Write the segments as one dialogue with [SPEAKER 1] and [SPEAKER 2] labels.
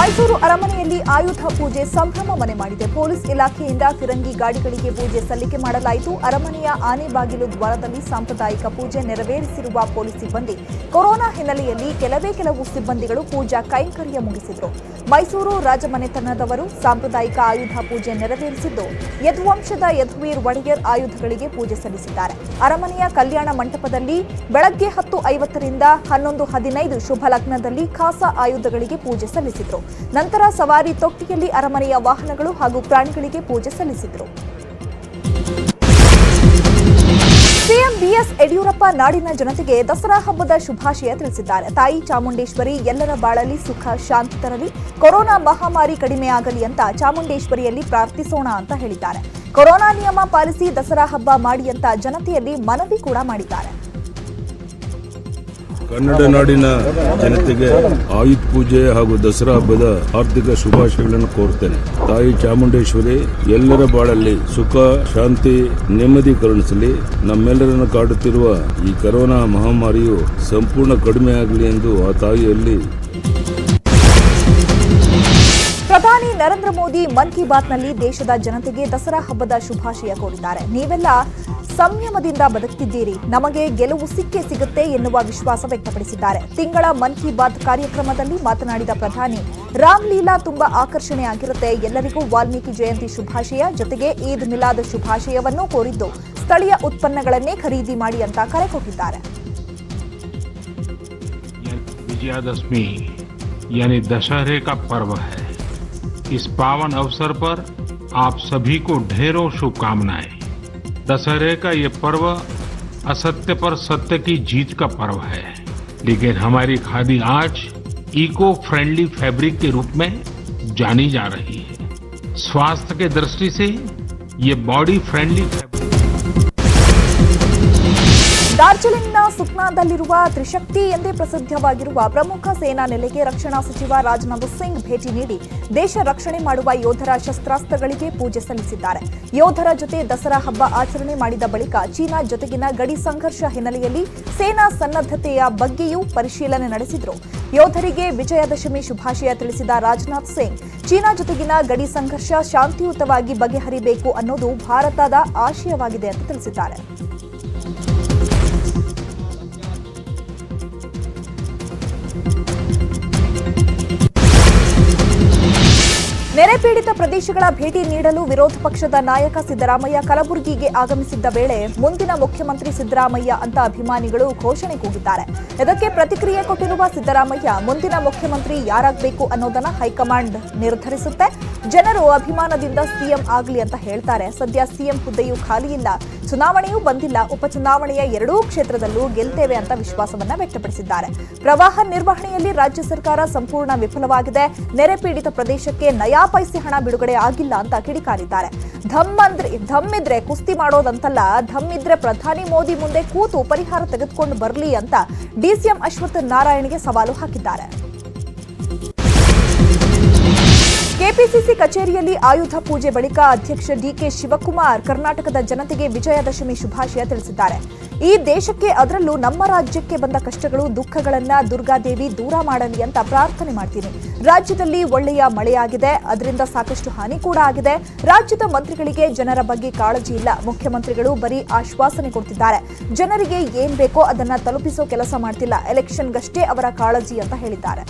[SPEAKER 1] ಮೈಸೂರು ಅರಮನೆಯಲ್ಲಿ ಆಯುಧ ಪೂಜೆ ಸಂಭ್ರಮ ಮನೆ ಮಾಡಿದೆ. ಪೊಲೀಸ್ ಇಲಾಖೆಯಿಂದ ಫಿರಂಗಿ ಗಾಡಿಗಳಿಗೆ ಪೂಜೆ ಸಲ್ಲಿಕೆ ಮಾಡಲಾಯಿತು. ಅರಮನೆಯ ಆನೆ ಬಾಗಿಲು ದ್ವಾರದಲ್ಲಿ ಸಾಂಪ್ರದಾಯಿಕ ಪೂಜೆ ನೆರವೇರಿಸಿರುವ ಪೊಲೀಸ್ ಸಿಬ್ಬಂದಿ. ಕೊರೋನಾ ಹಿನ್ನೆಲೆಯಲ್ಲಿ ಕೆಲವೇ ಕೆಲವು ಸಿಬ್ಬಂದಿಗಳು ಪೂಜಾ ಕೈಂಕರ್ಯ ಮುಗಿಸಿದರು. ಮೈಸೂರು ರಾಜಮನೆತನದವರು ಸಾಂಪ್ರದಾಯಿಕ ಆಯುಧ ಪೂಜೆ ನೆರವೇರಿಸಿದ್ದು, ಯದುವಂಶದ ಯದುವೀರ್ ಒಡೆಯರ್ ಆಯುಧಗಳಿಗೆ ಪೂಜೆ ಸಲ್ಲಿಸಿದ್ದಾರೆ. ಅರಮನೆಯ ಕಲ್ಯಾಣ ಮಂಟಪದಲ್ಲಿ ಬೆಳಗ್ಗೆ ಹತ್ತು ಐವತ್ತರಿಂದ ಹನ್ನೊಂದು ಹದಿನೈದು ಶುಭ ಲಗ್ನದಲ್ಲಿ ಖಾಸ ಆಯುಧಗಳಿಗೆ ಪೂಜೆ ಸಲ್ಲಿಸಿದ್ರು. ನಂತರ ಸವಾರಿ ತೊಟ್ಟಿಯಲ್ಲಿ ಅರಮನೆಯ ವಾಹನಗಳು ಹಾಗೂ ಪ್ರಾಣಿಗಳಿಗೆ ಪೂಜೆ ಸಲ್ಲಿಸಿದರು. ಸಿಎಂ ಬಿಎಸ್ ಯಡಿಯೂರಪ್ಪ ನಾಡಿನ ಜನತೆಗೆ ದಸರಾ ಹಬ್ಬದ ಶುಭಾಶಯ ತಿಳಿಸಿದ್ದಾರೆ. ತಾಯಿ ಚಾಮುಂಡೇಶ್ವರಿ ಎಲ್ಲರ ಬಾಳಲಿ ಸುಖ, ಶಾಂತಿ ತರಲಿ. ಕೊರೋನಾ ಮಹಾಮಾರಿ ಕಡಿಮೆಯಾಗಲಿ ಅಂತ ಚಾಮುಂಡೇಶ್ವರಿಯಲ್ಲಿ ಪ್ರಾರ್ಥಿಸೋಣ ಅಂತ ಹೇಳಿದ್ದಾರೆ. ಕೊರೋನಾ ನಿಯಮ ಪಾಲಿಸಿ ದಸರಾ ಹಬ್ಬ ಮಾಡಿ ಅಂತ ಜನತೆಯಲ್ಲಿ ಮನವಿ ಕೂಡ ಮಾಡಿದ್ದಾರೆ.
[SPEAKER 2] ಕನ್ನಡ ನಾಡಿನ ಜನತೆಗೆ ಆಯುಧ ಪೂಜೆ ಹಾಗೂ ದಸರಾ ಹಬ್ಬದ ಆರ್ಥಿಕ ಶುಭಾಶಯಗಳನ್ನು ಕೋರ್ತೇನೆ. ತಾಯಿ ಚಾಮುಂಡೇಶ್ವರಿ, ಎಲ್ಲರ ಬಾಳಲ್ಲಿ ಸುಖ, ಶಾಂತಿ, ನೆಮ್ಮದಿ ಕರುಣಿಸಲಿ. ನಮ್ಮೆಲ್ಲರನ್ನು ಕಾಡುತ್ತಿರುವ ಈ ಕರೋನಾ ಮಹಾಮಾರಿಯು ಸಂಪೂರ್ಣ ಕಡಿಮೆಯಾಗಲಿ ಎಂದು ಆ ತಾಯಿಯಲ್ಲಿ
[SPEAKER 1] ಪ್ರಧಾನಿ ನರೇಂದ್ರ ಮೋದಿ ಮನ್ ಕಿ ಬಾತ್ನಲ್ಲಿ ದೇಶದ ಜನತೆಗೆ ದಸರಾ ಹಬ್ಬದ ಶುಭಾಶಯ ಕೋರಿದ್ದಾರೆ. ನೀವೆಲ್ಲ ಸಂಯಮದಿಂದ ಬದುಕ್ತಿದ್ದೀರಿ ನಮಗೆ ಗೆಲುವು ಸಿಕ್ಕೇ ಸಿಗುತ್ತೆ ಎನ್ನುವ ವಿಶ್ವಾಸ ವ್ಯಕ್ತಪಡಿಸಿದ್ದಾರೆ ತಿಂಗಳ ಮನ್ ಕಿ ಬಾತ್ ಕಾರ್ಯಕ್ರಮದಲ್ಲಿ ಮಾತನಾಡಿದ ಪ್ರಧಾನಿ ರಾಮ್ ಲೀಲಾ ತುಂಬಾ ಆಕರ್ಷಣೆಯಾಗಿರುತ್ತೆ ಎಲ್ಲರಿಗೂ ವಾಲ್ಮೀಕಿ ಜಯಂತಿ ಶುಭಾಶಯ ಜೊತೆಗೆ ಈದ್ ಮಿಲಾದ್ ಶುಭಾಶಯವನ್ನೂ ಕೋರಿದ್ದು ಸ್ಥಳೀಯ ಉತ್ಪನ್ನಗಳನ್ನೇ ಖರೀದಿ ಮಾಡಿ ಅಂತ ಕರೆ ಕೊಟ್ಟಿದ್ದಾರೆ
[SPEAKER 3] विजयादशमी यानी दशहरे का पर्व है इस पावन अवसर पर आप सभी को ढेरों शुभकामनाएं दशहरे का ये पर्व असत्य पर सत्य की जीत का पर्व है। लेकिन हमारी खादी आज इको फ्रेंडली फैब्रिक के रूप में जानी जा रही है। स्वास्थ्य के दृष्टि से ये बॉडी फ्रेंडली फैब्रिक
[SPEAKER 1] दार्जिलिंग ಸುಕ್ನಾದಲ್ಲಿರುವ ತ್ರಿಶಕ್ತಿ ಎಂದೇ ಪ್ರಸಿದ್ಧವಾಗಿರುವ ಪ್ರಮುಖ ಸೇನಾ ನೆಲೆಗೆ ರಕ್ಷಣಾ ಸಚಿವ ರಾಜನಾಥ್ ಸಿಂಗ್ ಭೇಟಿ ನೀಡಿ ದೇಶ ರಕ್ಷಣೆ ಮಾಡುವ ಯೋಧರ ಶಸ್ತ್ರಾಸ್ತ್ರಗಳಿಗೆ ಪೂಜೆ ಸಲ್ಲಿಸಿದ್ದಾರೆ. ಯೋಧರ ಜೊತೆ ದಸರಾ ಹಬ್ಬ ಆಚರಣೆ ಮಾಡಿದ ಬಳಿಕ ಚೀನಾ ಜೊತೆಗಿನ ಗಡಿ ಸಂಘರ್ಷ ಹಿನ್ನೆಲೆಯಲ್ಲಿ ಸೇನಾ ಸನ್ನದ್ಧತೆಯ ಬಗ್ಗೆಯೂ ಪರಿಶೀಲನೆ ನಡೆಸಿದರು. ಯೋಧರಿಗೆ ವಿಜಯದಶಮಿ ಶುಭಾಶಯ ತಿಳಿಸಿದ ರಾಜನಾಥ್ ಸಿಂಗ್, ಚೀನಾ ಜೊತೆಗಿನ ಗಡಿ ಸಂಘರ್ಷ ಶಾಂತಿಯುತವಾಗಿ ಬಗೆಹರಿಬೇಕು ಅನ್ನೋದು ಭಾರತದ ಆಶಯವಾಗಿದೆ ಎಂದು ತಿಳಿಸಿದ್ದಾರೆ. ನೆರೆ ಪೀಡಿತ ಪ್ರದೇಶಗಳ ಭೇಟಿ ನೀಡಲು ವಿರೋಧ ಪಕ್ಷದ ನಾಯಕ ಸಿದ್ದರಾಮಯ್ಯ ಕಲಬುರಗಿಗೆ ಆಗಮಿಸಿದ್ದ ವೇಳೆ ಮುಂದಿನ ಮುಖ್ಯಮಂತ್ರಿ ಸಿದ್ದರಾಮಯ್ಯ ಅಂತ ಅಭಿಮಾನಿಗಳು ಘೋಷಣೆ ಕೂಗಿದ್ದಾರೆ. ಇದಕ್ಕೆ ಪ್ರತಿಕ್ರಿಯೆ ಕೊಟ್ಟಿರುವ ಸಿದ್ದರಾಮಯ್ಯ, ಮುಂದಿನ ಮುಖ್ಯಮಂತ್ರಿ ಯಾರಾಗಬೇಕು ಅನ್ನೋದನ್ನ ಹೈಕಮಾಂಡ್ ನಿರ್ಧರಿಸುತ್ತೆ. ಜನರು ಅಭಿಮಾನದಿಂದ ಸಿಎಂ ಆಗಲಿ ಅಂತ ಹೇಳ್ತಾರೆ. ಸದ್ಯ ಸಿಎಂ ಹುದ್ದೆಯೂ ಖಾಲಿ ಇಲ್ಲ ಚುನಾವಣೆಯೂ ಬಂದಿಲ್ಲ. ಉಪಚುನಾವಣೆಯ ಎರಡೂ ಕ್ಷೇತ್ರದಲ್ಲೂ ಗೆಲ್ತೇವೆ ಅಂತ ವಿಶ್ವಾಸವನ್ನ ವ್ಯಕ್ತಪಡಿಸಿದ್ದಾರೆ. ಪ್ರವಾಹ ನಿರ್ವಹಣೆಯಲ್ಲಿ ರಾಜ್ಯ ಸರ್ಕಾರ ಸಂಪೂರ್ಣ ವಿಫಲವಾಗಿದೆ. ನೆರೆ ಪೀಡಿತ ಪ್ರದೇಶಕ್ಕೆ ನಯಾ ಪೈಸೆ ಹಣ ಬಿಡುಗಡೆ ಆಗಿಲ್ಲ ಅಂತ ಕಿಡಿಕಾರಿದ್ದಾರೆ. ಧಮ್ ಅಂದ್ರೆ ಧಮ್ ಇದ್ರೆ ಕುಸ್ತಿ ಮಾಡೋದಂತಲ್ಲ ಧಮ್ ಇದ್ರೆ ಪ್ರಧಾನಿ ಮೋದಿ ಮುಂದೆ ಕೂತು ಪರಿಹಾರ ತೆಗೆದುಕೊಂಡು ಬರಲಿ ಅಂತ ಡಿಸಿಎಂ ಅಶ್ವಥ್ ನಾರಾಯಣ್ಗೆ ಸವಾಲು ಹಾಕಿದ್ದಾರೆ. ಕೆಪಿಸಿಸಿ ಕಚೇರಿಯಲ್ಲಿ ಆಯುಧ ಪೂಜೆ ಬಳಿಕ ಅಧ್ಯಕ್ಷ ಡಿಕೆ ಶಿವಕುಮಾರ್ ಕರ್ನಾಟಕದ ಜನತೆಗೆ ವಿಜಯದಶಮಿ ಶುಭಾಶಯ ತಿಳಿಸಿದ್ದಾರೆ. ಈ ದೇಶಕ್ಕೆ ಅದರಲ್ಲೂ ನಮ್ಮ ರಾಜ್ಯಕ್ಕೆ ಬಂದ ಕಷ್ಟಗಳು, ದುಃಖಗಳನ್ನ ದುರ್ಗಾದೇವಿ ದೂರ ಮಾಡಲಿ ಅಂತ ಪ್ರಾರ್ಥನೆ ಮಾಡ್ತೀನಿ. ರಾಜ್ಯದಲ್ಲಿ ಒಳ್ಳೆಯ ಮಳೆಯಾಗಿದೆ, ಅದರಿಂದ ಸಾಕಷ್ಟು ಹಾನಿ ಕೂಡ ಆಗಿದೆ. ರಾಜ್ಯದ ಮಂತ್ರಿಗಳಿಗೆ ಜನರ ಬಗ್ಗೆ ಕಾಳಜಿ ಇಲ್ಲ. ಮುಖ್ಯಮಂತ್ರಿಗಳು ಬರೀ ಆಶ್ವಾಸನೆ ಕೊಡ್ತಿದ್ದಾರೆ. ಜನರಿಗೆ ಏನ್ ಬೇಕೋ ಅದನ್ನ ತಲುಪಿಸೋ ಕೆಲಸ ಮಾಡ್ತಿಲ್ಲ. ಎಲೆಕ್ಷನ್ಗಷ್ಟೇ ಅವರ ಕಾಳಜಿ ಅಂತ ಹೇಳಿದ್ದಾರೆ.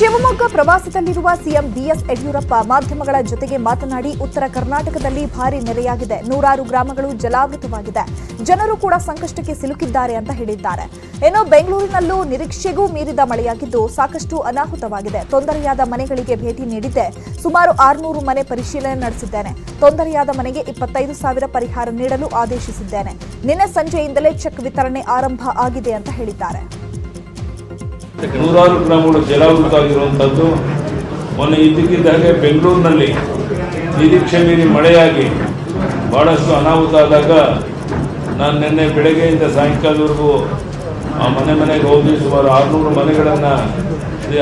[SPEAKER 1] ಶಿವಮೊಗ್ಗ ಪ್ರವಾಸದಲ್ಲಿರುವ ಸಿಎಂ ಬಿಎಸ್ ಯಡಿಯೂರಪ್ಪ ಮಾಧ್ಯಮಗಳ ಜೊತೆಗೆ ಮಾತನಾಡಿ ಉತ್ತರ ಕರ್ನಾಟಕದಲ್ಲಿ ಭಾರಿ ನೆರೆಯಾಗಿದೆ. ನೂರಾರು ಗ್ರಾಮಗಳು ಜಲಾವೃತವಾಗಿದೆ. ಜನರು ಕೂಡ ಸಂಕಷ್ಟಕ್ಕೆ ಸಿಲುಕಿದ್ದಾರೆ ಅಂತ ಹೇಳಿದ್ದಾರೆ. ಏನೋ ಬೆಂಗಳೂರಿನಲ್ಲೂ ನಿರೀಕ್ಷೆಗೂ ಮೀರಿದ ಮಳೆಯಾಗಿದ್ದು ಸಾಕಷ್ಟು ಅನಾಹುತವಾಗಿದೆ. ತೊಂದರೆಯಾದ ಮನೆಗಳಿಗೆ ಭೇಟಿ ನೀಡಿದ್ದೆ. ಸುಮಾರು ಆರುನೂರು ಮನೆ ಪರಿಶೀಲನೆ ನಡೆಸಿದ್ದೇನೆ. ತೊಂದರೆಯಾದ ಮನೆಗೆ ಇಪ್ಪತ್ತೈದು ಸಾವಿರ ಪರಿಹಾರ ನೀಡಲು ಆದೇಶಿಸಿದ್ದೇನೆ. ನಿನ್ನೆ ಸಂಜೆಯಿಂದಲೇ ಚೆಕ್ ವಿತರಣೆ ಆರಂಭ ಆಗಿದೆ ಅಂತ ಹೇಳಿದ್ದಾರೆ.
[SPEAKER 4] ನೂರಾರು ಗ್ರಾಮಗಳು ಜಲಾವೃತ ಆಗಿರುವಂಥದ್ದು ಮೊನ್ನೆ ಇದ್ದಕ್ಕಿದ್ದಾಗೆ ಬೆಂಗಳೂರಿನಲ್ಲಿ ನಿರೀಕ್ಷೆ ಮೀರಿ ಮಳೆಯಾಗಿ ಭಾಳಷ್ಟು ಅನಾಹುತ ಆದಾಗ ನಾನು ನಿನ್ನೆ ಬೆಳಗ್ಗೆಯಿಂದ ಸಾಯಂಕಾಲದವರೆಗೂ ಆ ಮನೆ ಮನೆಗೆ ಹೋಗಿ ಸುಮಾರು ಆರುನೂರು ಮನೆಗಳನ್ನು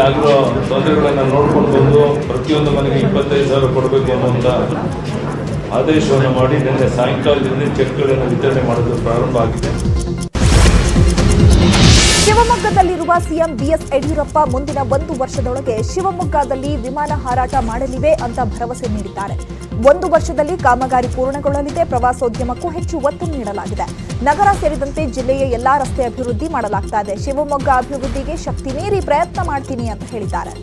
[SPEAKER 4] ಆಗಿರೋ ತೊಂದರೆಗಳನ್ನು ನೋಡ್ಕೊಂಡು ಬಂದು ಪ್ರತಿಯೊಂದು ಮನೆಗೆ ಇಪ್ಪತ್ತೈದು ಸಾವಿರ ಕೊಡಬೇಕು ಅನ್ನುವಂಥ ಆದೇಶವನ್ನು ಮಾಡಿ ನಿನ್ನೆ ಸಾಯಂಕಾಲದಿಂದ ಚೆಕ್ಗಳನ್ನು ವಿತರಣೆ ಮಾಡೋದು ಪ್ರಾರಂಭ ಆಗಿದೆ.
[SPEAKER 1] ಶಿವಮೊಗ್ಗದಲ್ಲಿರುವ ಸಿಎಂ ಬಿಎಸ್ ಯಡಿಯೂರಪ್ಪ ಮುಂದಿನ ಒಂದು ವರ್ಷದೊಳಗೆ ಶಿವಮೊಗ್ಗದಲ್ಲಿ ವಿಮಾನ ಹಾರಾಟ ಮಾಡಲಿವೆ ಅಂತ ಭರವಸೆ ನೀಡಿದ್ದಾರೆ. ಒಂದು ವರ್ಷದಲ್ಲಿ ಕಾಮಗಾರಿ ಪೂರ್ಣಗೊಳ್ಳಲಿದೆ. ಪ್ರವಾಸೋದ್ಯಮಕ್ಕೂ ಹೆಚ್ಚು ಒತ್ತು ನೀಡಲಾಗಿದೆ. ನಗರ ಸೇರಿದಂತೆ ಜಿಲ್ಲೆಯ ಎಲ್ಲಾ ರಸ್ತೆ ಅಭಿವೃದ್ಧಿ ಮಾಡಲಾಗ್ತಾ ಇದೆ. ಶಿವಮೊಗ್ಗ ಅಭಿವೃದ್ಧಿಗೆ ಶಕ್ತಿ ಮೀರಿ ಪ್ರಯತ್ನ ಮಾಡ್ತೀನಿ ಅಂತ ಹೇಳಿದ್ದಾರೆ.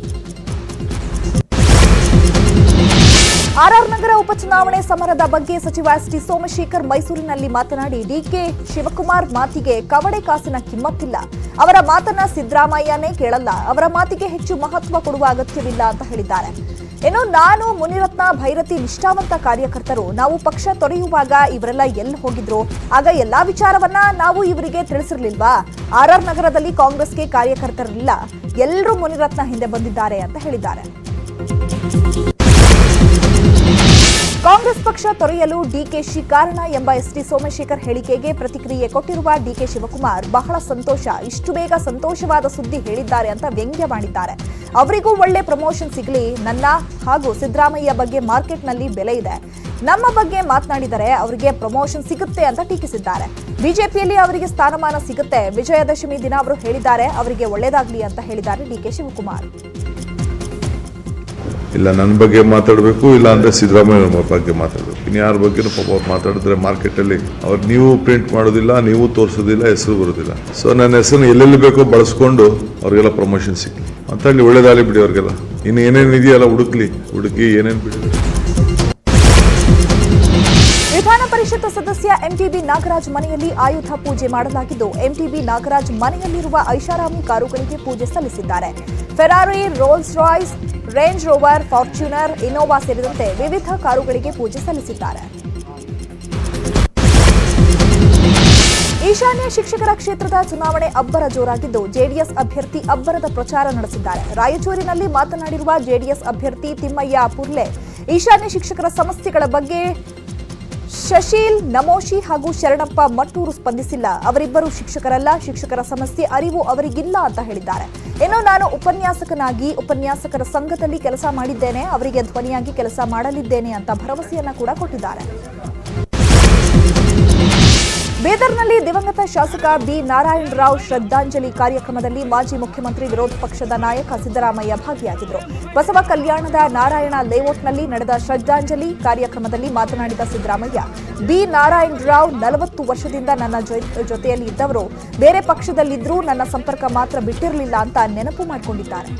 [SPEAKER 1] ಆರ್ಆರ್ ನಗರ ಉಪಚುನಾವಣೆ ಸಮರದ ಬಗ್ಗೆ ಸಚಿವ ಎಸ್ ಟಿ ಸೋಮಶೇಖರ್ ಮೈಸೂರಿನಲ್ಲಿ ಮಾತನಾಡಿ ಡಿಕೆ ಶಿವಕುಮಾರ್ ಮಾತಿಗೆ ಕವಡೆ ಕಾಸಿನ ಕಿಮ್ಮತ್ತಿಲ್ಲ. ಅವರ ಮಾತನ್ನ ಸಿದ್ದರಾಮಯ್ಯನೇ ಕೇಳಲ್ಲ. ಅವರ ಮಾತಿಗೆ ಹೆಚ್ಚು ಮಹತ್ವ ಕೊಡುವ ಅಗತ್ಯವಿಲ್ಲ ಅಂತ ಹೇಳಿದ್ದಾರೆ. ಇನ್ನು ನಾನು, ಮುನಿರತ್ನ, ಭೈರತಿ, ನಿಷ್ಠಾವಂತ ಕಾರ್ಯಕರ್ತರು, ನಾವು ಪಕ್ಷ ತೊರೆಯುವಾಗ ಇವರೆಲ್ಲ ಎಲ್ಲಿ ಹೋಗಿದ್ರು? ಆಗ ಎಲ್ಲಾ ವಿಚಾರವನ್ನ ನಾವು ಇವರಿಗೆ ತಿಳಿಸಿರ್ಲಿಲ್ವಾ? ಆರ್ಆರ್ ನಗರದಲ್ಲಿ ಕಾಂಗ್ರೆಸ್ಗೆ ಕಾರ್ಯಕರ್ತರಿಲ್ಲ. ಎಲ್ಲರೂ ಮುನಿರತ್ನ ಹಿಂದೆ ಬಂದಿದ್ದಾರೆ ಅಂತ ಹೇಳಿದ್ದಾರೆ. ಕಾಂಗ್ರೆಸ್ ಪಕ್ಷ ತೊರೆಯಲು ಡಿಕೆಶಿ ಕಾರಣ ಎಂಬ ಎಸ್ಟಿ ಸೋಮಶೇಖರ್ ಹೇಳಿಕೆಗೆ ಪ್ರತಿಕ್ರಿಯೆ ಕೊಟ್ಟಿರುವ ಡಿಕೆ ಶಿವಕುಮಾರ್ ಬಹಳ ಸಂತೋಷ. ಇಷ್ಟು ಬೇಗ ಸಂತೋಷವಾದ ಸುದ್ದಿ ಹೇಳಿದ್ದಾರೆ ಅಂತ ವ್ಯಂಗ್ಯ ಮಾಡಿದ್ದಾರೆ. ಅವರಿಗೂ ಒಳ್ಳೆ ಪ್ರಮೋಷನ್ ಸಿಗಲಿ. ನನ್ನ ಹಾಗೂ ಸಿದ್ದರಾಮಯ್ಯ ಬಗ್ಗೆ ಮಾರ್ಕೆಟ್ನಲ್ಲಿ ಬೆಲೆ ಇದೆ. ನಮ್ಮ ಬಗ್ಗೆ ಮಾತನಾಡಿದರೆ ಅವರಿಗೆ ಪ್ರಮೋಷನ್ ಸಿಗುತ್ತೆ ಅಂತ ಟೀಕಿಸಿದ್ದಾರೆ. ಬಿಜೆಪಿಯಲ್ಲಿ ಅವರಿಗೆ ಸ್ಥಾನಮಾನ ಸಿಗುತ್ತೆ. ವಿಜಯದಶಮಿ ದಿನ ಅವರು ಹೇಳಿದ್ದಾರೆ. ಅವರಿಗೆ ಒಳ್ಳೇದಾಗಲಿ ಅಂತ ಹೇಳಿದ್ದಾರೆ ಡಿಕೆ ಶಿವಕುಮಾರ್.
[SPEAKER 5] ಇಲ್ಲ ನನ್ನ ಬಗ್ಗೆ ಮಾತಾಡಬೇಕು, ಇಲ್ಲ ಅಂದ್ರೆ ಸಿದ್ದರಾಮಯ್ಯ ಬಗ್ಗೆ ಮಾತಾಡಬೇಕು. ಇನ್ನು ಯಾರ ಬಗ್ಗೆನೂ ಪಾಪ ಅವ್ರು ಮಾತಾಡಿದ್ರೆ ಮಾರ್ಕೆಟಲ್ಲಿ ಅವ್ರು ನೀವು ಪ್ರಿಂಟ್ ಮಾಡೋದಿಲ್ಲ, ನೀವು ತೋರಿಸೋದಿಲ್ಲ, ಹೆಸರು ಬರೋದಿಲ್ಲ. ಸೊ ನನ್ನ ಹೆಸರನ್ನ ಎಲ್ಲೆಲ್ಲಿ ಬೇಕೋ ಬಳಸ್ಕೊಂಡು ಅವ್ರಿಗೆಲ್ಲ ಪ್ರಮೋಷನ್ ಸಿಕ್ಲಿ ಅಂತ ಹೇಳಿ ಒಳ್ಳೇದಾಗಲಿ ಬಿಡಿ ಅವ್ರಿಗೆಲ್ಲ. ಇನ್ನು ಏನೇನು ಇದೆಯಲ್ಲ ಹುಡುಕ್ಲಿ, ಹುಡುಕಿ ಏನೇನು ಬಿಡಿ.
[SPEAKER 1] ವಿಧಾನ ಪರಿಷತ್ ಸದಸ್ಯ ಎಂಟಿಬಿ ನಾಗರಾಜ್ ಮನೆಯಲ್ಲಿ ಆಯುಧ ಪೂಜೆ ಮಾಡಲಾಗಿದ್ದು, ಎಂಟಿಬಿ ನಾಗರಾಜ್ ಮನೆಯಲ್ಲಿರುವ ಐಷಾರಾಮಿ ಕಾರುಗಳಿಗೆ ಪೂಜೆ ಸಲ್ಲಿಸಿದ್ದಾರೆ. Ferrari Rolls Royce Range Rover Fortuner Innova ಸೇರಿದಂತೆ ವಿವಿಧ ಕಾರುಗಳಿಗೆ ಪೂಜೆ ಸಲ್ಲಿಸಿದ್ದಾರೆ. ಈಶಾನ್ಯ ಶಿಕ್ಷಕರ ಕ್ಷೇತ್ರದ ಚುನಾವಣೆ ಅಬ್ಬರ ಜೋರಾಗಿದ್ದು, ಜೆಡಿಎಸ್ ಅಭ್ಯರ್ಥಿ ಅಬ್ಬರದ ಪ್ರಚಾರ ನಡೆಸಿದ್ದಾರೆ. ರಾಯಚೂರಿನಲ್ಲಿ ಮಾತನಾಡಿರುವ ಜೆಡಿಎಸ್ ಅಭ್ಯರ್ಥಿ ತಿಮ್ಮಯ್ಯ ಪುರ್ಲೆ, ಈಶಾನ್ಯ ಶಿಕ್ಷಕರ ಸಮಸ್ಯೆಗಳ ಬಗ್ಗೆ ಶಶೀಲ್, ನಮೋಶಿ ಹಾಗೂ ಶರಣಪ್ಪ ಮಟ್ಟೂರು ಸ್ಪಂದಿಸಿಲ್ಲ. ಅವರಿಬ್ಬರು ಶಿಕ್ಷಕರಲ್ಲ, ಶಿಕ್ಷಕರ ಸಮಸ್ಯೆ ಅರಿವು ಅವರಿಗಿಲ್ಲ ಅಂತ ಹೇಳಿದ್ದಾರೆ. ಇನ್ನು ನಾನು ಉಪನ್ಯಾಸಕನಾಗಿ, ಉಪನ್ಯಾಸಕರ ಸಂಘದಲ್ಲಿ ಕೆಲಸ ಮಾಡಿದ್ದೇನೆ. ಅವರಿಗೆ ಧ್ವನಿಯಾಗಿ ಕೆಲಸ ಮಾಡಲಿದ್ದೇನೆ ಅಂತ ಭರವಸೆಯನ್ನ ಕೂಡ ಕೊಟ್ಟಿದ್ದಾರೆ. ಬೀದರ್ನಲ್ಲಿ ದಿವಂಗತ ಶಾಸಕ ಬಿ ನಾರಾಯಣ ರಾವ್ ಶ್ರದ್ಧಾಂಜಲಿ ಕಾರ್ಯಕ್ರಮದಲ್ಲಿ ಮಾಜಿ ಮುಖ್ಯಮಂತ್ರಿ ವಿರೋಧ ಪಕ್ಷದ ನಾಯಕ ಸಿದ್ದರಾಮಯ್ಯ ಭಾಗಿಯಾಗಿದ್ದರು. ಬಸವ ಕಲ್ಯಾಣದ ನಾರಾಯಣ ಲೇಔಟ್ನಲ್ಲಿ ನಡೆದ ಶ್ರದ್ಧಾಂಜಲಿ ಕಾರ್ಯಕ್ರಮದಲ್ಲಿ ಮಾತನಾಡಿದ ಸಿದ್ದರಾಮಯ್ಯ ಬಿ ನಾರಾಯಣ ರಾವ್ ನಲವತ್ತು ವರ್ಷದಿಂದ ನನ್ನ ಜೊತೆಯಲ್ಲಿ ಇದ್ದವರು, ಬೇರೆ ಪಕ್ಷದಲ್ಲಿದ್ದರೂ ನನ್ನ ಸಂಪರ್ಕ ಮಾತ್ರ ಬಿಟ್ಟಿರಲಿಲ್ಲ ಅಂತ ನೆನಪು ಮಾಡಿಕೊಂಡಿದ್ದಾರೆ.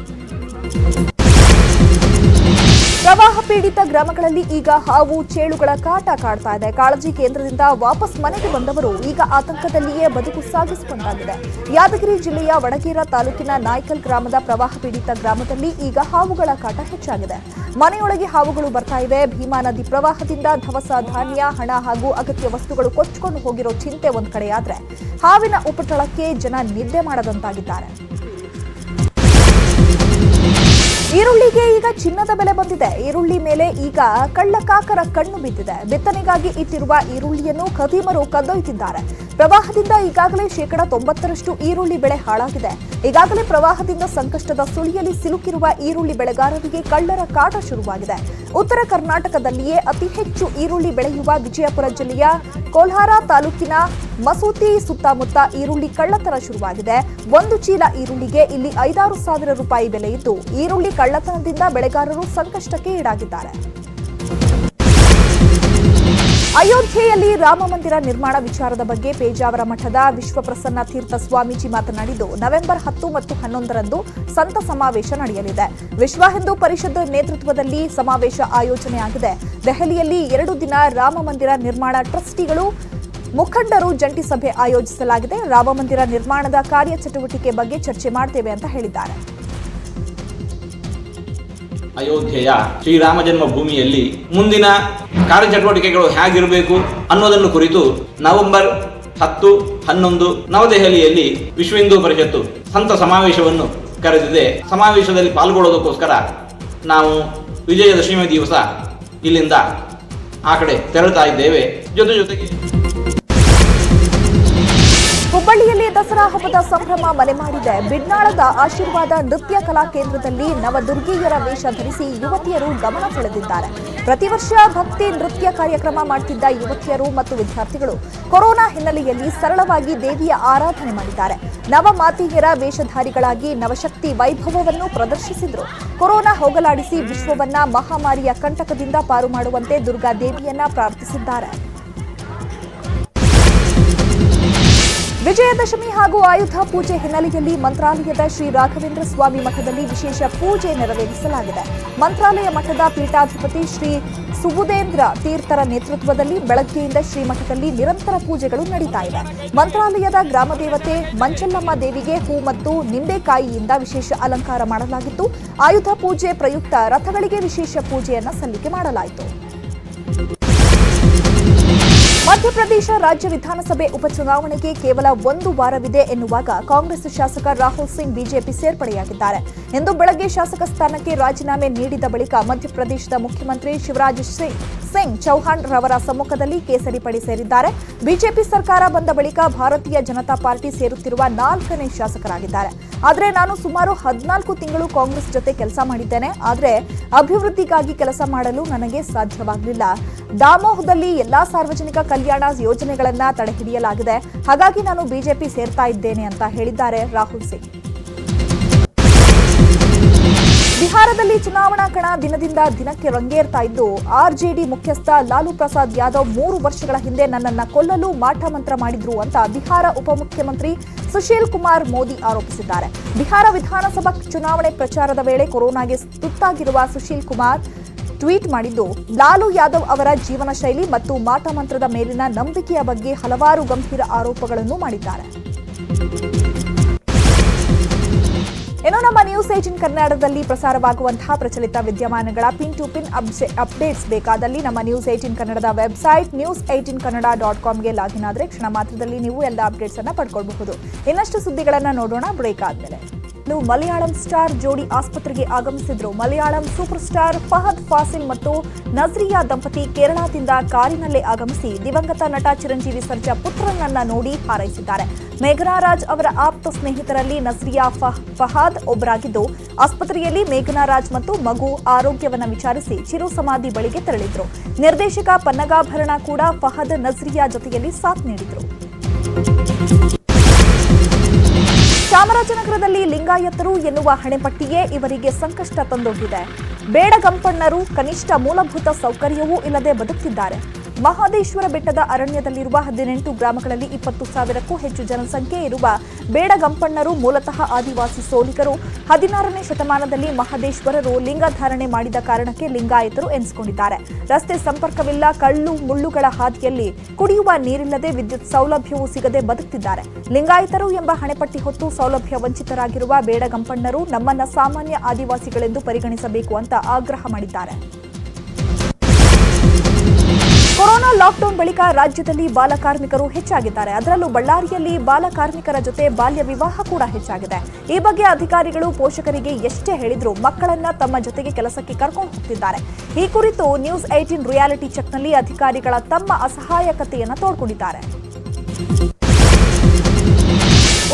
[SPEAKER 1] ಪ್ರವಾಹ ಪೀಡಿತ ಗ್ರಾಮಗಳಲ್ಲಿ ಈಗ ಹಾವು, ಚೇಳುಗಳ ಕಾಟ ಕಾಡ್ತಾ ಇದೆ. ಕಾಳಜಿ ಕೇಂದ್ರದಿಂದ ವಾಪಸ್ ಮನೆಗೆ ಬಂದವರು ಈಗ ಆತಂಕದಲ್ಲಿಯೇ ಬದುಕು ಸಾಗಿಸುವಂತಾಗಿದೆ ಯಾದಗಿರಿ ಜಿಲ್ಲೆಯ ವಡಗೇರ ತಾಲೂಕಿನ ನಾಯ್ಕಲ್ ಗ್ರಾಮದ ಪ್ರವಾಹ ಪೀಡಿತ ಗ್ರಾಮದಲ್ಲಿ ಈಗ ಹಾವುಗಳ ಕಾಟ ಹೆಚ್ಚಾಗಿದೆ. ಮನೆಯೊಳಗೆ ಹಾವುಗಳು ಬರ್ತಾ ಇವೆ. ಭೀಮಾ ನದಿ ಪ್ರವಾಹದಿಂದ ಧವಸ, ಧಾನ್ಯ, ಹಣ ಹಾಗೂ ಅಗತ್ಯ ವಸ್ತುಗಳು ಕೊಚ್ಚಿಕೊಂಡು ಹೋಗಿರೋ ಚಿಂತೆ ಒಂದು ಕಡೆಯಾದ್ರೆ. ಹಾವಿನ ಉಪಟಳಕ್ಕೆ ಜನ ನಿದ್ದೆ ಮಾಡದಂತಾಗಿದ್ದಾರೆ. ಈರುಳ್ಳಿಗೆ ಈಗ ಚಿನ್ನದ ಬೆಲೆ ಬಂದಿದೆ. ಈರುಳ್ಳಿ ಮೇಲೆ ಈಗ ಕಳ್ಳಕಾಕರ ಕಣ್ಣು ಬಿದ್ದಿದೆ. ಬಿತ್ತನೆಗಾಗಿ ಇಟ್ಟಿರುವ ಈರುಳ್ಳಿಯನ್ನು ಖದೀಮರು ಕದ್ದೊಯ್ತಿದ್ದಾರೆ. ಪ್ರವಾಹದಿಂದ ಈಗಾಗಲೇ ಶೇಕಡ ತೊಂಬತ್ತರಷ್ಟು ಈರುಳ್ಳಿ ಬೆಳೆ ಹಾಳಾಗಿದೆ. ಈಗಾಗಲೇ ಪ್ರವಾಹದಿಂದ ಸಂಕಷ್ಟದ ಸುಳಿಯಲ್ಲಿ ಸಿಲುಕಿರುವ ಈರುಳ್ಳಿ ಬೆಳೆಗಾರರಿಗೆ ಕಳ್ಳರ ಕಾಟ ಶುರುವಾಗಿದೆ. ಉತ್ತರ ಕರ್ನಾಟಕದಲ್ಲಿಯೇ ಅತಿ ಹೆಚ್ಚು ಈರುಳ್ಳಿ ಬೆಳೆಯುವ ವಿಜಯಪುರ ಜಿಲ್ಲೆಯ ಕೋಲ್ಹಾರ ತಾಲೂಕಿನ ಮಸೂತಿ ಸುತ್ತಮುತ್ತ ಈರುಳ್ಳಿ ಕಳ್ಳತನ ಶುರುವಾಗಿದೆ. ಒಂದು ಚೀಲ ಈರುಳ್ಳಿಗೆ ಇಲ್ಲಿ ಐದಾರು ಸಾವಿರ ರೂಪಾಯಿ ಬೆಲೆ ಇದ್ದು, ಈರುಳ್ಳಿ ಕಳ್ಳತನದಿಂದ ಬೆಳೆಗಾರರು ಸಂಕಷ್ಟಕ್ಕೆ ಈಡಾಗಿದ್ದಾರೆ. ಅಯೋಧ್ಯೆಯಲ್ಲಿ ರಾಮಮಂದಿರ ನಿರ್ಮಾಣ ವಿಚಾರದ ಬಗ್ಗೆ ಪೇಜಾವರ ಮಠದ ವಿಶ್ವಪ್ರಸನ್ನ ತೀರ್ಥ ಸ್ವಾಮೀಜಿ ಮಾತನಾಡಿದ್ದು, ನವೆಂಬರ್ ಹತ್ತು ಮತ್ತು ಹನ್ನೊಂದರಂದು ಸಂತ ಸಮಾವೇಶ ನಡೆಯಲಿದೆ. ವಿಶ್ವ ಹಿಂದೂ ಪರಿಷತ್ ನೇತೃತ್ವದಲ್ಲಿ ಸಮಾವೇಶ ಆಯೋಜನೆಯಾಗಿದೆ. ದೆಹಲಿಯಲ್ಲಿ ಎರಡು ದಿನ ರಾಮಮಂದಿರ ನಿರ್ಮಾಣ ಟ್ರಸ್ಟಿಗಳು, ಮುಖಂಡರು ಜಂಟಿ ಸಭೆ ಆಯೋಜಿಸಲಾಗಿದೆ. ರಾಮಮಂದಿರ ನಿರ್ಮಾಣದ ಕಾರ್ಯಚಟುವಟಿಕೆ ಬಗ್ಗೆ ಚರ್ಚೆ ಮಾಡ್ತೇವೆ ಅಂತ ಹೇಳಿದ್ದಾರೆ.
[SPEAKER 6] ಅಯೋಧ್ಯೆಯ ಶ್ರೀರಾಮ ಜನ್ಮಭೂಮಿಯಲ್ಲಿ ಮುಂದಿನ ಕಾರ್ಯಚಟುವಟಿಕೆಗಳು ಹೇಗಿರಬೇಕು ಅನ್ನೋದನ್ನು ಕುರಿತು ನವೆಂಬರ್ ಹತ್ತು, ಹನ್ನೊಂದು ನವದೆಹಲಿಯಲ್ಲಿ ವಿಶ್ವ ಹಿಂದೂ ಪರಿಷತ್ತು ಸಂತ ಸಮಾವೇಶವನ್ನು ಕರೆದಿದೆ. ಸಮಾವೇಶದಲ್ಲಿ ಪಾಲ್ಗೊಳ್ಳೋದಕ್ಕೋಸ್ಕರ ನಾವು ವಿಜಯದಶಮಿ ದಿವಸ ಇಲ್ಲಿಂದ ಆ ಕಡೆ ತೆರಳುತ್ತಾ ಇದ್ದೇವೆ. ಜೊತೆ ಜೊತೆಗೆ
[SPEAKER 1] ಹುಬ್ಬಳ್ಳಿಯಲ್ಲಿ ದಸರಾ ಹಬ್ಬದ ಸಂಭ್ರಮ ಮನೆ ಮಾಡಿದೆ. ಬಿಡ್ನಾಳದ ಆಶೀರ್ವಾದ ನೃತ್ಯ ಕಲಾ ಕೇಂದ್ರದಲ್ಲಿ ನವದುರ್ಗಿಯರ ವೇಷ ಧರಿಸಿ ಯುವತಿಯರು ಗಮನ ಸೆಳೆದಿದ್ದಾರೆ. ಪ್ರತಿ ವರ್ಷ ಭಕ್ತಿ ನೃತ್ಯ ಕಾರ್ಯಕ್ರಮ ಮಾಡುತ್ತಿದ್ದ ಯುವತಿಯರು ಮತ್ತು ವಿದ್ಯಾರ್ಥಿಗಳು ಕೊರೋನಾ ಹಿನ್ನೆಲೆಯಲ್ಲಿ ಸರಳವಾಗಿ ದೇವಿಯ ಆರಾಧನೆ ಮಾಡಿದ್ದಾರೆ. ನವ ಮಾತಿಗೆರ ವೇಷಧಾರಿಗಳಾಗಿ ನವಶಕ್ತಿ ವೈಭವವನ್ನು ಪ್ರದರ್ಶಿಸಿದರು. ಕೊರೋನಾ ಹೋಗಲಾಡಿಸಿ ವಿಶ್ವವನ್ನ ಮಹಾಮಾರಿಯ ಕಂಟಕದಿಂದ ಪಾರು ಮಾಡುವಂತೆ ದುರ್ಗಾ ದೇವಿಯನ್ನ ಪ್ರಾರ್ಥಿಸಿದ್ದಾರೆ. ವಿಜಯದಶಮಿ ಹಾಗೂ ಆಯುಧ ಪೂಜೆ ಹಿನ್ನೆಲೆಯಲ್ಲಿ ಮಂತ್ರಾಲಯದ ಶ್ರೀ ರಾಘವೇಂದ್ರ ಸ್ವಾಮಿ ಮಠದಲ್ಲಿ ವಿಶೇಷ ಪೂಜೆ ನೆರವೇರಿಸಲಾಗಿದೆ. ಮಂತ್ರಾಲಯ ಮಠದ ಪೀಠಾಧಿಪತಿ ಶ್ರೀ ಸುಬುಧೇಂದ್ರ ತೀರ್ಥರ ನೇತೃತ್ವದಲ್ಲಿ ಬೆಳಗ್ಗೆಯಿಂದ ಶ್ರೀಮಠದಲ್ಲಿ ನಿರಂತರ ಪೂಜೆಗಳು ನಡೀತಾ ಇವೆ. ಮಂತ್ರಾಲಯದ ಗ್ರಾಮದೇವತೆ ಮಂಚಲ್ಲಮ್ಮ ದೇವಿಗೆ ಹೂ ಮತ್ತು ನಿಂಬೆಕಾಯಿಯಿಂದ ವಿಶೇಷ ಅಲಂಕಾರ ಮಾಡಲಾಗಿತ್ತು. ಆಯುಧ ಪೂಜೆ ಪ್ರಯುಕ್ತ ರಥಗಳಿಗೆ ವಿಶೇಷ ಪೂಜೆಯನ್ನು ಸಲ್ಲಿಕೆ ಮಾಡಲಾಯಿತು. ಮಧ್ಯಪ್ರದೇಶ ರಾಜ್ಯ ವಿಧಾನಸಭೆ ಉಪಚುನಾವಣೆಗೆ ಕೇವಲ ಒಂದು ವಾರವಿದೆ ಎನ್ನುವಾಗ ಕಾಂಗ್ರೆಸ್ ಶಾಸಕ ರಾಹುಲ್ ಸಿಂಗ್ ಬಿಜೆಪಿ ಸೇರ್ಪಡೆಯಾಗಿದ್ದಾರೆ. ಇಂದು ಬೆಳಗ್ಗೆ ಶಾಸಕ ಸ್ಥಾನಕ್ಕೆ ರಾಜೀನಾಮೆ ನೀಡಿದ ಬಳಿಕ ಮಧ್ಯಪ್ರದೇಶದ ಮುಖ್ಯಮಂತ್ರಿ ಶಿವರಾಜ್ ಸಿಂಗ್ ಸಿಂಗ್ ಚೌಹಾಣ್ ರವರ ಸಮ್ಮುಖದಲ್ಲಿ ಕೇಸರಿ ಪಡೆ ಸೇರಿದ್ದಾರೆ. ಬಿಜೆಪಿ ಸರ್ಕಾರ ಬಂದ ಬಳಿಕ ಭಾರತೀಯ ಜನತಾ ಪಾರ್ಟಿ ಸೇರುತ್ತಿರುವ ನಾಲ್ಕನೇ ಶಾಸಕರಾಗಿದ್ದಾರೆ. ಆದರೆ ನಾನು ಸುಮಾರು ಹದಿನಾಲ್ಕು ತಿಂಗಳು ಕಾಂಗ್ರೆಸ್ ಜೊತೆ ಕೆಲಸ ಮಾಡಿದ್ದೇನೆ. ಆದರೆ ಅಭಿವೃದ್ಧಿಗಾಗಿ ಕೆಲಸ ಮಾಡಲು ನನಗೆ ಸಾಧ್ಯವಾಗಲಿಲ್ಲ. ದಾಮೋಹದಲ್ಲಿ ಎಲ್ಲಾ ಸಾರ್ವಜನಿಕ ಕಲ್ಯಾಣ ಯೋಜನೆಗಳನ್ನ ತಡೆಹಿಡಿಯಲಾಗಿದೆ. ಹಾಗಾಗಿ ನಾನು ಬಿಜೆಪಿ ಸೇರ್ತಾ ಇದ್ದೇನೆ ಅಂತ ಹೇಳಿದ್ದಾರೆ ರಾಹುಲ್ ಸಿಂಗ್. ಬಿಹಾರದಲ್ಲಿ ಚುನಾವಣಾ ಕಣ ದಿನದಿಂದ ದಿನಕ್ಕೆ ರಂಗೇರ್ತಾ ಇದ್ದು, ಆರ್ಜೆಡಿ ಮುಖ್ಯಸ್ಥ ಲಾಲು ಪ್ರಸಾದ್ ಯಾದವ್ ಮೂರು ವರ್ಷಗಳ ಹಿಂದೆ ನನ್ನನ್ನ ಕೊಲ್ಲಲು ಮಾಟ ಮಂತ್ರ ಮಾಡಿದ್ರು ಅಂತ ಬಿಹಾರ ಉಪಮುಖ್ಯಮಂತ್ರಿ ಸುಶೀಲ್ ಕುಮಾರ್ ಮೋದಿ ಆರೋಪಿಸಿದ್ದಾರೆ. ಬಿಹಾರ ವಿಧಾನಸಭಾ ಚುನಾವಣೆ ಪ್ರಚಾರದ ವೇಳೆ ಕೊರೋನಾಗೆ ತುತ್ತಾಗಿರುವ ಸುಶೀಲ್ ಕುಮಾರ್ ಟ್ವೀಟ್ ಮಾಡಿದ್ದು, ಲಾಲು ಯಾದವ್ ಅವರ ಜೀವನ ಶೈಲಿ ಮತ್ತು ಮಾಟ ಮಂತ್ರದ ಮೇಲಿನ ನಂಬಿಕೆಯ ಬಗ್ಗೆ ಹಲವಾರು ಗಂಭೀರ ಆರೋಪಗಳನ್ನು ಮಾಡಿದ್ದಾರೆ. ಇನ್ನು ನಮ್ಮ ನ್ಯೂಸ್ ಏಟಿನ್ ಕನ್ನಡದಲ್ಲಿ ಪ್ರಸಾರವಾಗುವಂತಹ ಪ್ರಚಲಿತ ವಿದ್ಯಮಾನಗಳ ಪಿನ್ ಟು ಪಿನ್ ಅಪ್ಡೇಟ್ಸ್ ಬೇಕಾದಲ್ಲಿ ನಮ್ಮ ನ್ಯೂಸ್ ಏಟಿನ್ ಕನ್ನಡದ website news eighteen Kannada dot ಕಾಮ್ಗೆ login ಆದರೆ ಕ್ಷಣ ಮಾತ್ರದಲ್ಲಿ ನೀವು ಎಲ್ಲ ಅಪ್ಡೇಟ್ಸ್ ಅನ್ನು ಪಡ್ಕೊಳ್ಬಹುದು. ಇನ್ನಷ್ಟು ಸುದ್ದಿಗಳನ್ನು ನೋಡೋಣ ಬ್ರೇಕ್ ಆದ್ಮೇಲೆ. ಮಲಯಾಳಂ ಸ್ಟಾರ್ ಜೋಡಿ ಆಸ್ಪತ್ರೆಗೆ ಆಗಮಿಸಿದ್ರು. ಮಲಯಾಳಂ ಸೂಪರ್ ಸ್ಟಾರ್ ಫಹದ್ ಫಾಸಿಲ್ ಮತ್ತು ನಜ್ರಿಯಾ ದಂಪತಿ ಕೇರಳದಿಂದ ಕಾರಿನಲ್ಲೇ ಆಗಮಿಸಿ ದಿವಂಗತ ನಟ ಚಿರಂಜೀವಿ ಸರ್ಜಾ ಪುತ್ರನನ್ನ ನೋಡಿ ಹಾರೈಸಿದ್ದಾರೆ. ಮೇಘನಾರಾಜ್ ಅವರ ಆಪ್ತ ಸ್ನೇಹಿತರಲ್ಲಿ ನಜ್ರಿಯಾ ಫಹ್- ಫಹಾದ್ ಒಬ್ಬರಾಗಿದ್ದು, ಆಸ್ಪತ್ರೆಯಲ್ಲಿ ಮೇಘನಾರಾಜ್ ಮತ್ತು ಮಗು ಆರೋಗ್ಯವನ್ನ ವಿಚಾರಿಸಿ ಚಿರು ಸಮಾಧಿ ಬಳಿಗೆ ತೆರಳಿದ್ರು. ನಿರ್ದೇಶಕ ಪನ್ನಗಾಭರಣ ಕೂಡ ಫಹದ್ ನಜ್ರಿಯಾ ಜೊತೆಯಲ್ಲಿ ಸಾಥ್ ನೀಡಿದ್ರು. ಚಾಮರಾಜನಗರದಲ್ಲಿ ಲಿಂಗಾಯತರು ಎನ್ನುವ ಹಣೆಪಟ್ಟಿಯೇ ಇವರಿಗೆ ಸಂಕಷ್ಟ ತಂದೊಡ್ಡಿದೆ. ಬೇಡಗಂಪಣ್ಣರು ಕನಿಷ್ಠ ಮೂಲಭೂತ ಸೌಕರ್ಯವೂ ಇಲ್ಲದೆ ಬದುಕ್ತಿದ್ದಾರೆ. ಮಹದೇಶ್ವರ ಬೆಟ್ಟದ ಅರಣ್ಯದಲ್ಲಿರುವ ಹದಿನೆಂಟು ಗ್ರಾಮಗಳಲ್ಲಿ ಇಪ್ಪತ್ತು ಸಾವಿರಕ್ಕೂ ಹೆಚ್ಚು ಜನಸಂಖ್ಯೆ ಇರುವ ಬೇಡಗಂಪಣ್ಣರು ಮೂಲತಃ ಆದಿವಾಸಿ ಸೋಲಿಗರು. ಹದಿನಾರನೇ ಶತಮಾನದಲ್ಲಿ ಮಹದೇಶ್ವರರು ಲಿಂಗಧಾರಣೆ ಮಾಡಿದ ಕಾರಣಕ್ಕೆ ಲಿಂಗಾಯತರು ಎನಿಸಿಕೊಂಡಿದ್ದಾರೆ. ರಸ್ತೆ ಸಂಪರ್ಕವಿಲ್ಲ, ಕಳ್ಳು, ಮುಳ್ಳುಗಳ ಹಾದಿಯಲ್ಲಿ ಕುಡಿಯುವ ನೀರಿಲ್ಲದೆ ವಿದ್ಯುತ್ ಸೌಲಭ್ಯವೂ ಸಿಗದೆ ಬದುಕ್ತಿದ್ದಾರೆ. ಲಿಂಗಾಯತರು ಎಂಬ ಹಣೆಪಟ್ಟಿ ಹೊತ್ತು ಸೌಲಭ್ಯ ವಂಚಿತರಾಗಿರುವ ಬೇಡಗಂಪಣ್ಣರು ನಮ್ಮನ್ನ ಸಾಮಾನ್ಯ ಆದಿವಾಸಿಗಳೆಂದು ಪರಿಗಣಿಸಬೇಕು ಅಂತ ಆಗ್ರಹ ಮಾಡಿದ್ದಾರೆ. ಕೊರೋನಾ ಲಾಕ್ಡೌನ್ ಬಳಿಕ ರಾಜ್ಯದಲ್ಲಿ ಬಾಲ ಕಾರ್ಮಿಕರು ಹೆಚ್ಚಾಗಿದ್ದಾರೆ. ಅದರಲ್ಲೂ ಬಳ್ಳಾರಿಯಲ್ಲಿ ಬಾಲ ಕಾರ್ಮಿಕರ ಜೊತೆ ಬಾಲ್ಯ ವಿವಾಹ ಕೂಡ ಹೆಚ್ಚಾಗಿದೆ. ಈ ಬಗ್ಗೆ ಅಧಿಕಾರಿಗಳು ಪೋಷಕರಿಗೆ ಎಷ್ಟೇ ಹೇಳಿದರೂ ಮಕ್ಕಳನ್ನ ತಮ್ಮ ಜೊತೆಗೆ ಕೆಲಸಕ್ಕೆ ಕರ್ಕೊಂಡು ಹೋಗ್ತಿದ್ದಾರೆ. ಈ ಕುರಿತು ನ್ಯೂಸ್ ಏಟೀನ್ ರಿಯಾಲಿಟಿ ಚೆಕ್ನಲ್ಲಿ ಅಧಿಕಾರಿಗಳ ತಮ್ಮ ಅಸಹಾಯಕತೆಯನ್ನು ತೋಡ್ಕೊಂಡಿದ್ದಾರೆ.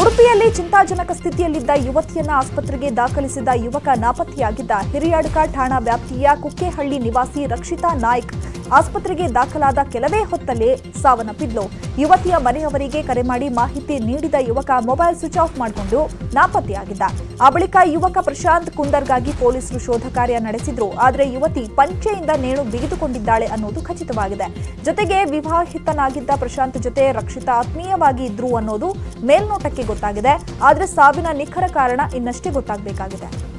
[SPEAKER 1] ಉಡುಪಿಯಲ್ಲಿ ಚಿಂತಾಜನಕ ಸ್ಥಿತಿಯಲ್ಲಿದ್ದ ಯುವತಿಯನ್ನ ಆಸ್ಪತ್ರೆಗೆ ದಾಖಲಿಸಿದ ಯುವಕ ನಾಪತ್ತೆಯಾಗಿದ್ದ ಹಿರಿಯಡ್ಕ ಠಾಣಾ ವ್ಯಾಪ್ತಿಯ ಕುಕ್ಕೆಹಳ್ಳಿ ನಿವಾಸಿ ರಕ್ಷಿತಾ ನಾಯ್ಕ್ ಆಸ್ಪತ್ರೆಗೆ ದಾಖಲಾದ ಕೆಲವೇ ಹೊತ್ತಲ್ಲೇ ಸಾವನ್ನಪ್ಪಿದ್ಲು. ಯುವತಿಯ ಮನೆಯವರಿಗೆ ಕರೆ ಮಾಡಿ ಮಾಹಿತಿ ನೀಡಿದ ಯುವಕ ಮೊಬೈಲ್ ಸ್ವಿಚ್ ಆಫ್ ಮಾಡಿಕೊಂಡು ನಾಪತ್ತೆಯಾಗಿದ್ದ. ಆ ಬಳಿಕ ಯುವಕ ಪ್ರಶಾಂತ್ ಕುಂದರ್ಗಾಗಿ ಪೊಲೀಸರು ಶೋಧ ಕಾರ್ಯ ನಡೆಸಿದ್ರು. ಆದರೆ ಯುವತಿ ಪಂಚೆಯಿಂದ ನೇಣು ಬಿಗಿದುಕೊಂಡಿದ್ದಾಳೆ ಅನ್ನೋದು ಖಚಿತವಾಗಿದೆ. ಜೊತೆಗೆ ವಿವಾಹಿತನಾಗಿದ್ದ ಪ್ರಶಾಂತ್ ಜೊತೆ ರಕ್ಷಿತಾ ಆತ್ಮೀಯವಾಗಿ ಇದ್ರು ಅನ್ನೋದು ಮೇಲ್ನೋಟಕ್ಕೆ ಗೊತ್ತಾಗಿದೆ. ಆದರೆ ಸಾವಿನ ನಿಖರ ಕಾರಣ ಇನ್ನಷ್ಟೇ ಗೊತ್ತಾಗಬೇಕಾಗಿದೆ.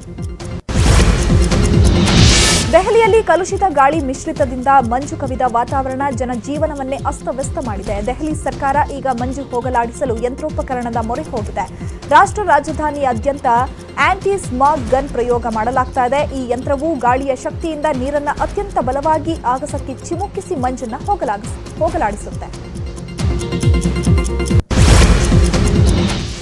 [SPEAKER 1] ದೆಹಲಿಯಲ್ಲಿ ಕಲುಷಿತ ಗಾಳಿ ಮಿಶ್ರಿತದಿಂದ ಮಂಜು ಕವಿದ ವಾತಾವರಣ ಜನಜೀವನವನ್ನೇ ಅಸ್ತವ್ಯಸ್ತ ಮಾಡಿದೆ. ದೆಹಲಿ ಸರ್ಕಾರ ಈಗ ಮಂಜು ಹೋಗಲಾಡಿಸಲು ಯಂತ್ರೋಪಕರಣದ ಮೊರೆ ಹೋಗಿದೆ. ರಾಷ್ಟ್ರ ರಾಜಧಾನಿಯಾದ್ಯಂತ ಆಂಟಿ ಸ್ಮಾಗ್ ಗನ್ ಪ್ರಯೋಗ ಮಾಡಲಾಗ್ತಾ ಇದೆ. ಈ ಯಂತ್ರವು ಗಾಳಿಯ ಶಕ್ತಿಯಿಂದ ನೀರನ್ನ ಅತ್ಯಂತ ಬಲವಾಗಿ ಆಗಸಕ್ಕೆ ಚಿಮುಕಿಸಿ ಮಂಜನ್ನ ಹೋಗಲಾಡಿಸುತ್ತೆ.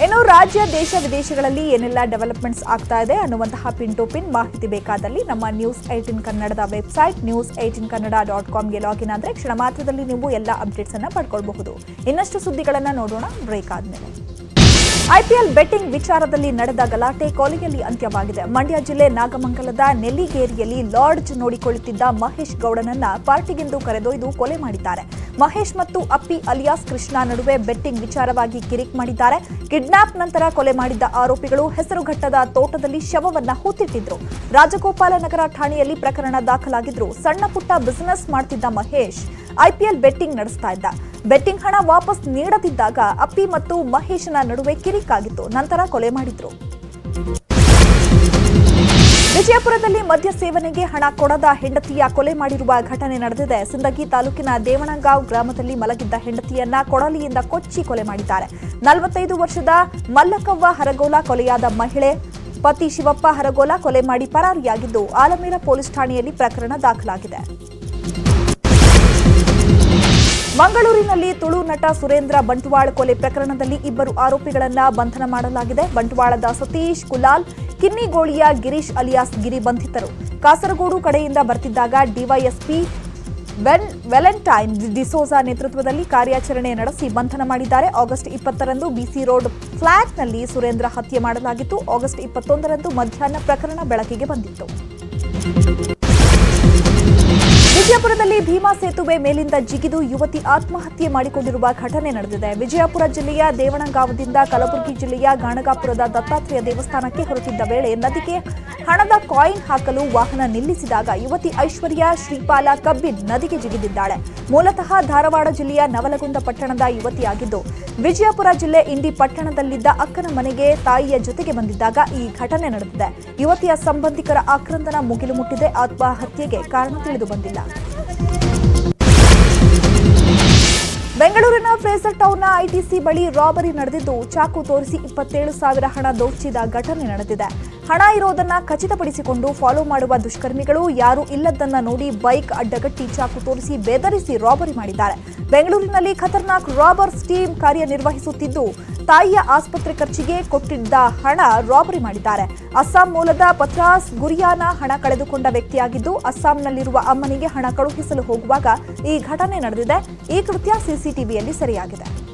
[SPEAKER 1] ಇನ್ನು ರಾಜ್ಯ, ದೇಶ, ವಿದೇಶಗಳಲ್ಲಿ ಏನೆಲ್ಲ ಡೆವಲಪ್ಮೆಂಟ್ಸ್ ಆಗ್ತಾ ಇದೆ ಅನ್ನುವಂತಹ ಪಿನ್ ಟು ಪಿನ್ ಮಾಹಿತಿ ಬೇಕಾದಲ್ಲಿ ನಮ್ಮ ನ್ಯೂಸ್ ಏಟಿನ್ ಕನ್ನಡದ website news eighteen Kannada dot ಕಾಮ್ಗೆ login ಆದರೆ ಕ್ಷಣ ಮಾತ್ರದಲ್ಲಿ ನೀವು ಎಲ್ಲ ಅಪ್ಡೇಟ್ಸ್ ಅನ್ನು ಪಡ್ಕೊಳ್ಬಹುದು. ಇನ್ನಷ್ಟು ಸುದ್ದಿಗಳನ್ನು ನೋಡೋಣ ಬ್ರೇಕ್ ಆದ್ಮೇಲೆ. ಐಪಿಎಲ್ ಬೆಟ್ಟಿಂಗ್ ವಿಚಾರದಲ್ಲಿ ನಡೆದ ಗಲಾಟೆ ಕೊಲೆಯಲ್ಲಿ ಅಂತ್ಯವಾಗಿದೆ. ಮಂಡ್ಯ ಜಿಲ್ಲೆ ನಾಗಮಂಗಲದ ನೆಲ್ಲಿಗೇರಿಯಲ್ಲಿ ಲಾಡ್ಜ್ ನೋಡಿಕೊಳ್ಳುತ್ತಿದ್ದ ಮಹೇಶ್ ಗೌಡನನ್ನ ಪಾರ್ಟಿಗೆಂದು ಕರೆದೊಯ್ದು ಕೊಲೆ ಮಾಡಿದ್ದಾರೆ. ಮಹೇಶ್ ಮತ್ತು ಅಪ್ಪಿ ಅಲಿಯಾಸ್ ಕೃಷ್ಣ ನಡುವೆ ಬೆಟ್ಟಿಂಗ್ ವಿಚಾರವಾಗಿ ಕಿರಿಕ್ ಮಾಡಿದ್ದಾರೆ. ಕಿಡ್ನಾಪ್ ನಂತರ ಕೊಲೆ ಮಾಡಿದ್ದ ಆರೋಪಿಗಳು ಹೆಸರುಘಟ್ಟದ ತೋಟದಲ್ಲಿ ಶವವನ್ನ ಹೂತಿಟ್ಟಿದ್ರು. ರಾಜಗೋಪಾಲ ನಗರ ಠಾಣೆಯಲ್ಲಿ ಪ್ರಕರಣ ದಾಖಲಾಗಿದ್ರು. ಸಣ್ಣ ಪುಟ್ಟ ಬಿಸಿನೆಸ್ ಮಾಡ್ತಿದ್ದ ಮಹೇಶ್ ಐಪಿಎಲ್ ಬೆಟ್ಟಿಂಗ್ ನಡೆಸ್ತಾ ಇದ್ದ. ಬೆಟ್ಟಿಂಗ್ ಹಣ ವಾಪಸ್ ನೀಡದಿದ್ದಾಗ ಅಪ್ಪಿ ಮತ್ತು ಮಹೇಶನ ನಡುವೆ ಕಿರಿಕಾಗಿತ್ತು. ನಂತರ ಕೊಲೆ ಮಾಡಿದ್ರು. ವಿಜಯಪುರದಲ್ಲಿ ಮದ್ಯ ಸೇವನೆಗೆ ಹಣ ಕೊಡದ ಹೆಂಡತಿಯ ಕೊಲೆ ಮಾಡಿರುವ ಘಟನೆ ನಡೆದಿದೆ. ಸಿಂದಗಿ ತಾಲೂಕಿನ ದೇವಣಗಾಂವ್ ಗ್ರಾಮದಲ್ಲಿ ಮಲಗಿದ್ದ ಹೆಂಡತಿಯನ್ನ ಕೊಡಲಿಯಿಂದ ಕೊಚ್ಚಿ ಕೊಲೆ ಮಾಡಿದ್ದಾರೆ. ನಲವತ್ತೈದು ವರ್ಷದ ಮಲ್ಲಕವ್ವ ಹರಗೋಲ ಕೊಲೆಯಾದ ಮಹಿಳೆ ಪತಿ ಶಿವಪ್ಪ ಹರಗೋಲ ಕೊಲೆ ಮಾಡಿ ಪರಾರಿಯಾಗಿದ್ದು, ಆಲಮೇರ ಪೊಲೀಸ್ ಠಾಣೆಯಲ್ಲಿ ಪ್ರಕರಣ ದಾಖಲಾಗಿದೆ. ಮಂಗಳೂರಿನಲ್ಲಿ ತುಳು ನಟ ಸುರೇಂದ್ರ ಬಂಟ್ವಾಳ ಕೊಲೆ ಪ್ರಕರಣದಲ್ಲಿ ಇಬ್ಬರು ಆರೋಪಿಗಳನ್ನ ಬಂಧನ ಮಾಡಲಾಗಿದೆ. ಬಂಟ್ವಾಳದ ಸತೀಶ್ ಕುಲಾಲ್ ಕಿನ್ನಿಗೋಳಿಯ ಗಿರೀಶ್ ಅಲಿಯಾಸ್ ಗಿರಿ ಬಂಧಿತರು. ಕಾಸರಗೋಡು ಕಡೆಯಿಂದ ಬರ್ತಿದ್ದಾಗ ಡಿವೈಎಸ್ಪಿ ವೆನ್ ವೆಲೆಂಟೈನ್ ಡಿಸೋಜಾ ನೇತೃತ್ವದಲ್ಲಿ ಕಾರ್ಯಾಚರಣೆ ನಡೆಸಿ ಬಂಧನ ಮಾಡಿದ್ದಾರೆ. ಆಗಸ್ಟ್ ಇಪ್ಪತ್ತರಂದು ಬಿಸಿ ರೋಡ್ ಫ್ಲಾಟ್ನಲ್ಲಿ ಸುರೇಂದ್ರ ಹತ್ಯೆ ಮಾಡಲಾಗಿತ್ತು. ಆಗಸ್ಟ್ ಇಪ್ಪತ್ತೊಂದರಂದು ಮಧ್ಯಾಹ್ನ ಪ್ರಕರಣ ಬೆಳಕಿಗೆ ಬಂದಿತ್ತು. ವಿಜಯಪುರದಲ್ಲಿ ಭೀಮಾ ಸೇತುವೆ ಮೇಲಿಂದ ಜಿಗಿದು ಯುವತಿ ಆತ್ಮಹತ್ಯೆ ಮಾಡಿಕೊಂಡಿರುವ ಘಟನೆ ನಡೆದಿದೆ. ವಿಜಯಪುರ ಜಿಲ್ಲೆಯ ದೇವಣಗಾವದಿಂದ ಕಲಬುರಗಿ ಜಿಲ್ಲೆಯ ಗಾಣಗಾಪುರದ ದತ್ತಾತ್ರೇಯ ದೇವಸ್ಥಾನಕ್ಕೆ ಹೊರಟಿದ್ದ ವೇಳೆ ನದಿಗೆ ಹಣದ ಕಾಯಿನ್ ಹಾಕಲು ವಾಹನ ನಿಲ್ಲಿಸಿದಾಗ ಯುವತಿ ಐಶ್ವರ್ಯ, ಶ್ರೀಪಾಲ, ಕಬ್ಬಿನ್ ನದಿಗೆ ಜಿಗಿದಿದ್ದಾಳೆ. ಮೂಲತಃ ಧಾರವಾಡ ಜಿಲ್ಲೆಯ ನವಲಗುಂದ ಪಟ್ಟಣದ ಯುವತಿಯಾಗಿದ್ದು, ವಿಜಯಪುರ ಜಿಲ್ಲೆ ಇಂಡಿ ಪಟ್ಟಣದಲ್ಲಿದ್ದ ಅಕ್ಕನ ಮನೆಗೆ ತಾಯಿಯ ಜೊತೆಗೆ ಬಂದಿದ್ದಾಗ ಈ ಘಟನೆ ನಡೆದಿದೆ. ಯುವತಿಯ ಸಂಬಂಧಿಕರ ಆಕ್ರಂದನ ಮುಗಿಲು ಮುಟ್ಟಿದೆ. ಆತ್ಮಹತ್ಯೆಗೆ ಕಾರಣ ತಿಳಿದು ಬಂದಿಲ್ಲ. ಬೆಂಗಳೂರಿನ ಫ್ರೇಸರ್ ಟೌನ್ನ ಐಟಿಸಿ ಬಳಿ ರಾಬರಿ ನಡೆದಿದ್ದು ಚಾಕು ತೋರಿಸಿ ಇಪ್ಪತ್ತೇಳು ಸಾವಿರ ಹಣ ದೋಚಿದ ಘಟನೆ ನಡೆದಿದೆ. ಹಣ ಇರೋದನ್ನ ಖಚಿತಪಡಿಸಿಕೊಂಡು ಫಾಲೋ ಮಾಡುವ ದುಷ್ಕರ್ಮಿಗಳು ಯಾರು ಇಲ್ಲದನ್ನ ನೋಡಿ ಬೈಕ್ ಅಡ್ಡಗಟ್ಟಿ ಚಾಕು ತೋರಿಸಿ ಬೆದರಿಸಿ ರಾಬರಿ ಮಾಡಿದ್ದಾರೆ. ಬೆಂಗಳೂರಿನಲ್ಲಿ ಖತರ್ನಾಕ್ ರಾಬರ್ಸ್ ಟೀಮ್ ಕಾರ್ಯನಿರ್ವಹಿಸುತ್ತಿದ್ದು ತಾಯಿಯ ಆಸ್ಪತ್ರೆ ಖರ್ಚಿಗೆ ಕೊಟ್ಟಿದ್ದ ಹಣ ರಾಬರಿ ಮಾಡಿದ್ದಾರೆ. ಅಸ್ಸಾಂ ಮೂಲದ ಪತ್ರಾಸ್ ಗುರಿಯಾನ ಹಣ ಕಳೆದುಕೊಂಡ ವ್ಯಕ್ತಿಯಾಗಿದ್ದು, ಅಸ್ಸಾಂನಲ್ಲಿರುವ ಅಮ್ಮನಿಗೆ ಹಣ ಕಳುಹಿಸಲು ಹೋಗುವಾಗ ಈ ಘಟನೆ ನಡೆದಿದೆ. ಈ ಕೃತ್ಯ ಸಿಸಿಟಿವಿಯಲ್ಲಿ ಸೆರೆಯಾಗಿದೆ.